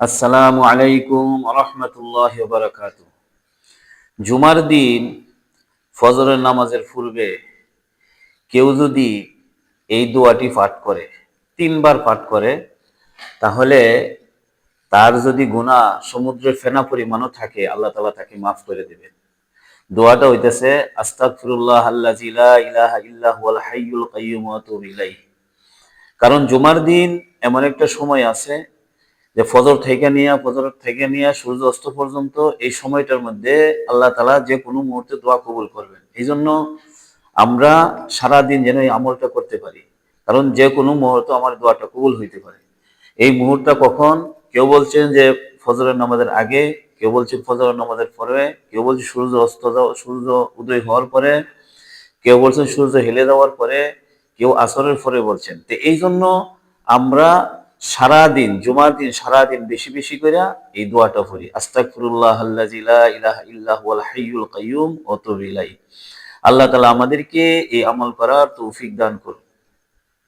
আসসালামু আলাইকুম রহমতুল্লাহ বারাকাত জুমার দিন ফজরের নামাজের পূর্বে কেউ যদি এই দোয়াটি পাঠ করে, তিনবার পাঠ করে, তাহলে তার যদি গুণা সমুদ্রের ফেনা পরিমাণও থাকে, আল্লাহ তালা তাকে মাফ করে দেবেন। দোয়াটা হইতেছে, আস্তাগফিরুল্লাহ আল্লাযী লা ইলাহা ইল্লা হুয়াল হাইয়ুল কাইয়্যুম ওয়া আতুবু ইলাইহি। কারণ জুমার দিন এমন একটা সময় আছে যে ফজর থেকে নিয়ে ফজর থেকে নিয়ে সূর্য অস্ত পর্যন্ত এই সময়টার মধ্যে আল্লাহ তালা যে কোনো মুহূর্তে দোয়া কবুল করবেন। এই জন্য আমরা সারাদিন যেন এই আমলটা করতে পারি। কারণ যে কোনো মুহূর্তে আমার দোয়াটা কবুল হইতে পারে। এই মুহূর্তটা কখন? কেউ বলছেন যে ফজরের নামাজের আগে, কেউ বলছে ফজরের নামাজের পরে, কেউ বলছে সূর্য অস্ত যাওয়া সূর্য উদয় হওয়ার পরে, কেউ বলছেন সূর্য হেলে যাওয়ার পরে, কেউ আসরের পরে বলছেন। তো এই জন্য আমরা সারাদিন, জুমার দিন সারাদিন বেশি বেশি করে এই দোয়াটা পড়ি। আস্তাগফিরুল্লাহ আল্লাহ আল্লাহ তালা আমাদেরকে এই আমল করার তৌফিক দান করুন।